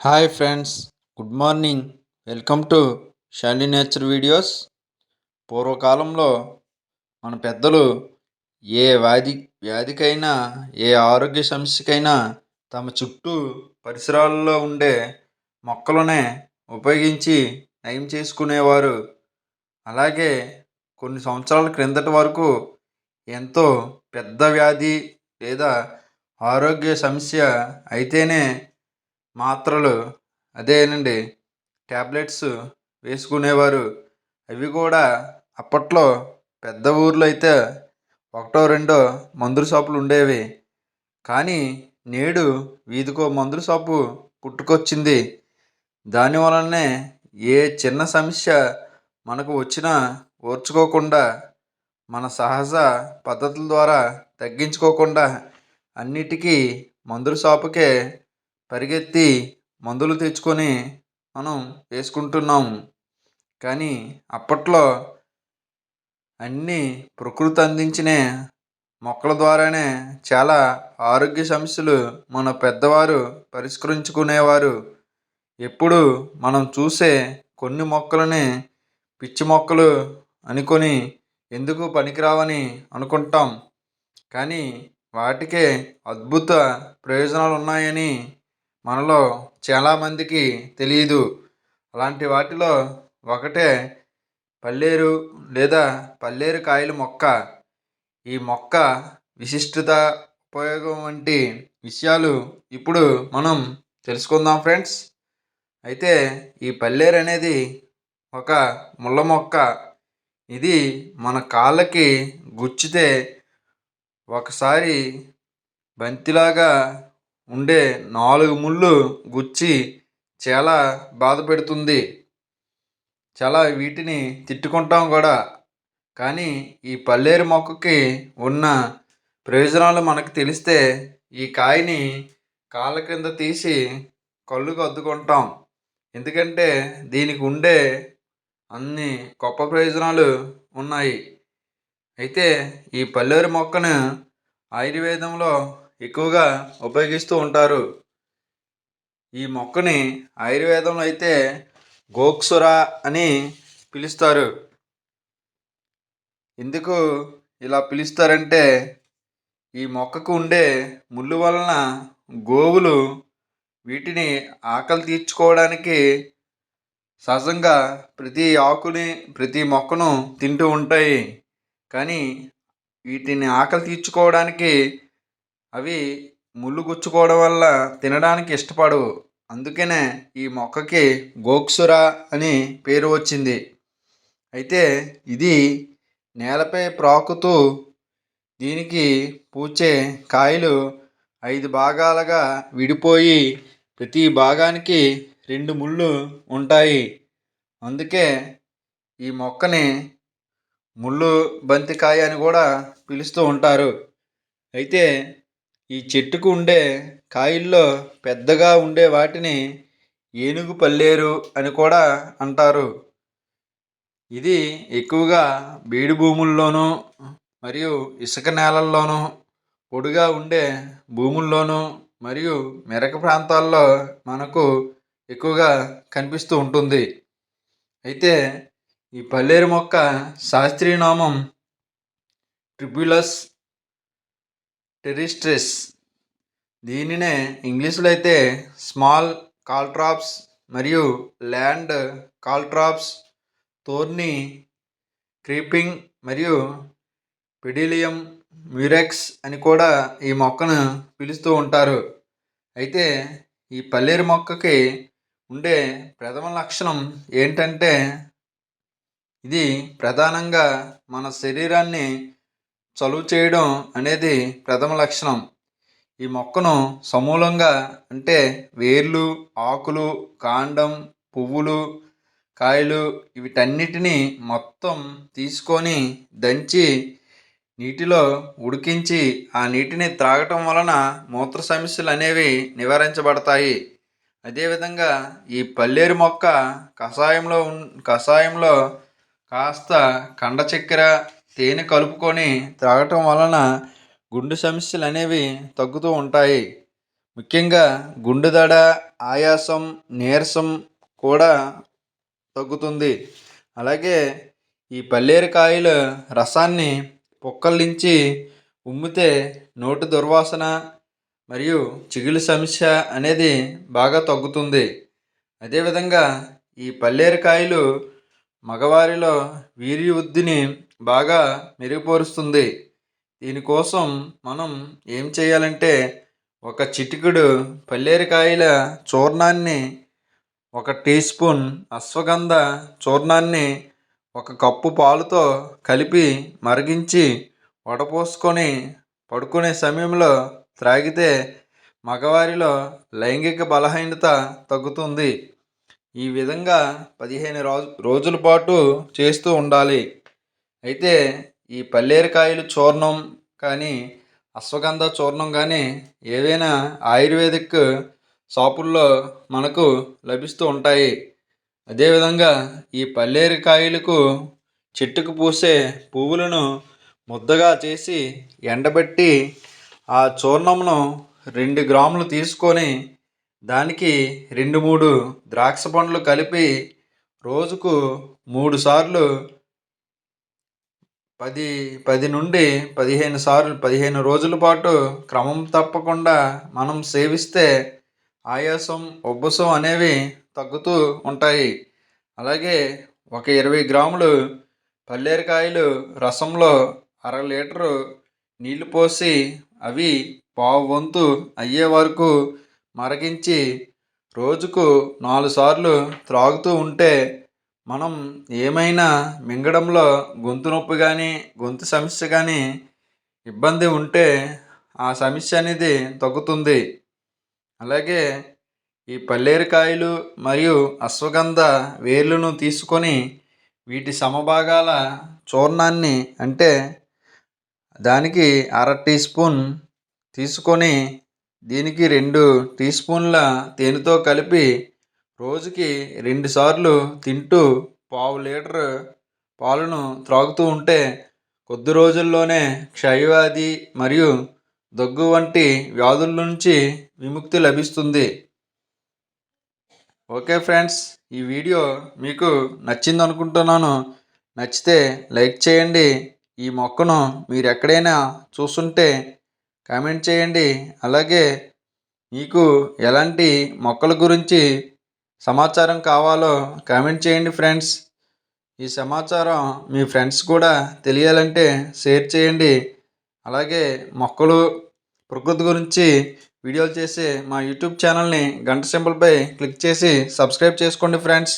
Hi friends good morning welcome to Shiny Nature Videos పూర్వకాలంలో మన పెద్దలు ఏ వ్యాధి వ్యాధికైనా ఏ ఆరోగ్య సమస్యకైనా తమ చుట్టూ పరిసరాల్లో ఉండే మొక్కలనే ఉపయోగించి నయం చేసుకునేవారు. అలాగే కొన్ని సంవత్సరాల క్రిందటి వరకు ఎంతో పెద్ద వ్యాధి లేదా ఆరోగ్య సమస్య అయితేనే మాత్రలు అదేనండి ట్యాబ్లెట్స్ వేసుకునేవారు. అవి కూడా అప్పట్లో పెద్ద ఊర్లో అయితే ఒకటో రెండో మందుల షాపులు ఉండేవి. కానీ నేడు వీధికో మందుల షాపు పుట్టుకొచ్చింది. దాని వలనే ఏ చిన్న సమస్య మనకు వచ్చినా ఓర్చుకోకుండా మన సహజ పద్ధతుల ద్వారా తగ్గించుకోకుండా అన్నిటికీ మందుల షాపుకే పరిగెత్తి మందులు తెచ్చుకొని మనం వేసుకుంటున్నాము. కానీ అప్పట్లో అన్నీ ప్రకృతి అందించిన మొక్కల ద్వారానే చాలా ఆరోగ్య సమస్యలు మన పెద్దవారు పరిష్కరించుకునేవారు. ఎప్పుడు మనం చూసే కొన్ని మొక్కలని పిచ్చి మొక్కలు అనుకొని ఎందుకు పనికిరావని అనుకుంటాం. కానీ వాటికే అద్భుత ప్రయోజనాలు ఉన్నాయని మనలో చాలామందికి తెలియదు అలాంటి వాటిలో ఒకటే పల్లేరు లేదా పల్లేరు కాయల మొక్క. ఈ మొక్క విశిష్టత ఉపయోగం వంటి విషయాలు ఇప్పుడు మనం తెలుసుకుందాం ఫ్రెండ్స్. అయితే ఈ పల్లేరు అనేది ఒక ముళ్ళ మొక్క. ఇది మన కాళ్ళకి గుచ్చితే ఒకసారి బంతిలాగా ఉండే నాలుగు ముళ్ళు గుచ్చి చాలా బాధ పెడుతుంది చాలా వీటిని తిట్టుకుంటాం కూడా. కానీ ఈ పల్లేరు మొక్కకి ఉన్న ప్రయోజనాలు మనకు తెలిస్తే ఈ కాయని కాళ్ళ కింద తీసి కళ్ళుకు అద్దుకుంటాం. ఎందుకంటే దీనికి ఉండే అన్ని గొప్ప ప్రయోజనాలు ఉన్నాయి. అయితే ఈ పల్లేరు మొక్కను ఆయుర్వేదంలో ఎక్కువగా ఉపయోగిస్తూ ఉంటారు. ఈ మొక్కని ఆయుర్వేదంలో అయితే గోక్సుర అని పిలుస్తారు. ఎందుకు ఇలా పిలుస్తారంటే ఈ మొక్కకు ఉండే ముళ్ళు వలన గోవులు వీటిని ఆకలి తీర్చుకోవడానికి సహజంగా ప్రతి ఆకుని ప్రతి మొక్కను తింటూ ఉంటాయి. కానీ వీటిని ఆకలి తీర్చుకోవడానికి అవి ముళ్ళు గుచ్చుకోవడం వల్ల తినడానికి ఇష్టపడవు. అందుకనే ఈ మొక్కకి గోక్సుర అని పేరు వచ్చింది. అయితే ఇది నేలపై ప్రాకుతూ దీనికి పూచే కాయలు ఐదు భాగాలుగా విడిపోయి ప్రతి భాగానికి రెండు ముళ్ళు ఉంటాయి. అందుకే ఈ మొక్కని ముళ్ళు బంతికాయ అని కూడా పిలుస్తూ ఉంటారు. అయితే ఈ చెట్టుకు ఉండే కాయల్లో పెద్దగా ఉండే వాటిని ఏనుగు పల్లేరు అని కూడా అంటారు. ఇది ఎక్కువగా బీడు భూముల్లోనూ మరియు ఇసుక నేలల్లోనూ పొడిగా ఉండే భూముల్లోనూ మరియు మెరక ప్రాంతాల్లో మనకు ఎక్కువగా కనిపిస్తూ ఉంటుంది. అయితే ఈ పల్లేరు మొక్క శాస్త్రీయ నామం ట్రిబ్యులస్ టెరిస్ట్రిస్. దీనినే ఇంగ్లీష్లో అయితే స్మాల్ కాల్ట్రాప్స్ మరియు ల్యాండ్ కాల్ట్రాప్స్ తోర్ని క్రీపింగ్ మరియు పిడిలియం మ్యూరెక్స్ అని కూడా ఈ మొక్కను పిలుస్తూ ఉంటారు. అయితే ఈ పల్లేరు మొక్కకి ఉండే ప్రథమ లక్షణం ఏంటంటే ఇది ప్రధానంగా మన శరీరాన్ని చలువ చేయడం అనేది ప్రథమ లక్షణం. ఈ మొక్కను సమూలంగా అంటే వేర్లు ఆకులు కాండం పువ్వులు కాయలు వీటన్నిటిని మొత్తం తీసుకొని దంచి నీటిలో ఉడికించి ఆ నీటిని త్రాగటం వలన మూత్ర సమస్యలు అనేవి నివారించబడతాయి. అదేవిధంగా ఈ పల్లేరు మొక్క కషాయంలో కషాయంలో కాస్త కండ చక్కెర తేనె కలుపుకొని త్రాగటం వలన గుండె సమస్యలు అనేవి తగ్గుతూ ఉంటాయి. ముఖ్యంగా గుండె దడ ఆయాసం నీరసం కూడా తగ్గుతుంది. అలాగే ఈ పల్లేరుకాయల రసాన్ని పుక్కలించి ఉమ్మితే నోటి దుర్వాసన మరియు చిగులు సమస్య అనేది బాగా తగ్గుతుంది. అదేవిధంగా ఈ పల్లేరుకాయలు మగవారిలో వీర్యవృద్ధిని బాగా మెరుగుపరుస్తుంది. దీనికోసం మనం ఏం చేయాలంటే ఒక చిటికెడు పల్లేరికాయల చూర్ణాన్ని ఒక టీ స్పూన్ అశ్వగంధ చూర్ణాన్ని ఒక కప్పు పాలుతో కలిపి మరిగించి వడపోసుకొని పడుకునే సమయంలో త్రాగితే మగవారిలో లైంగిక బలహీనత తగ్గుతుంది. ఈ విధంగా పదిహేను రోజు రోజుల పాటు చేస్తూ ఉండాలి. అయితే ఈ పల్లేరుకాయలు చూర్ణం కానీ అశ్వగంధ చూర్ణం కానీ ఏదైనా ఆయుర్వేదిక్ షాపుల్లో మనకు లభిస్తూ ఉంటాయి. అదేవిధంగా ఈ పల్లేరుకాయలకు చెట్టుకు పూసే పువ్వులను ముద్దగా చేసి ఎండబెట్టి ఆ చూర్ణమును రెండు గ్రాములు తీసుకొని దానికి రెండు మూడు ద్రాక్ష పండ్లు కలిపి రోజుకు మూడు సార్లు పది పది నుండి పదిహేను సార్లు పదిహేను రోజుల పాటు క్రమం తప్పకుండా మనం సేవిస్తే ఆయాసం ఉబ్బసం అనేవి తగ్గుతూ ఉంటాయి. అలాగే ఒక ఇరవై గ్రాములు పల్లేరుకాయలు రసంలో అర లీటరు నీళ్ళు పోసి అవి పావు వంతు అయ్యే వరకు మరగించి రోజుకు నాలుగు సార్లు త్రాగుతూ ఉంటే మనం ఏమైనా మింగడంలో గొంతు నొప్పి కానీ గొంతు సమస్య కానీ ఇబ్బంది ఉంటే ఆ సమస్య అనేది తగ్గుతుంది. అలాగే ఈ పల్లేరుకాయలు మరియు అశ్వగంధ వేర్లను తీసుకొని వీటి సమభాగాల చూర్ణాన్ని అంటే దానికి అర టీ స్పూన్ తీసుకొని దీనికి రెండు టీ స్పూన్ల తేనెతో కలిపి రోజుకి రెండుసార్లు తింటూ పావు లీటర్ పాలను త్రాగుతూ ఉంటే కొద్ది రోజుల్లోనే క్షయవ్యాధి మరియు దగ్గు వంటి వ్యాధుల నుంచి విముక్తి లభిస్తుంది. ఓకే ఫ్రెండ్స్ ఈ వీడియో మీకు నచ్చింది అనుకుంటున్నాను నచ్చితే లైక్ చేయండి. ఈ మొక్కను మీరు ఎక్కడైనా చూస్తుంటే కామెంట్ చేయండి. అలాగే మీకు ఎలాంటి మొక్కల గురించి సమాచారం కావాలో కామెంట్ చేయండి ఫ్రెండ్స్. ఈ సమాచారం మీ ఫ్రెండ్స్ కూడా తెలియాలంటే షేర్ చేయండి. అలాగే మొక్కలు ప్రకృతి గురించి వీడియోలు చేసే మా యూట్యూబ్ ఛానల్ని గంట సింబల్పై క్లిక్ చేసి సబ్స్క్రైబ్ చేసుకోండి ఫ్రెండ్స్.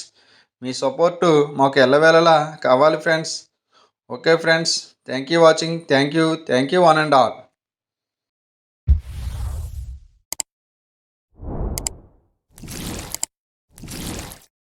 మీ సపోర్టు మాకు ఎల్లవేళలా కావాలి friends. Okay friends thank you watching thank you thank you one and all.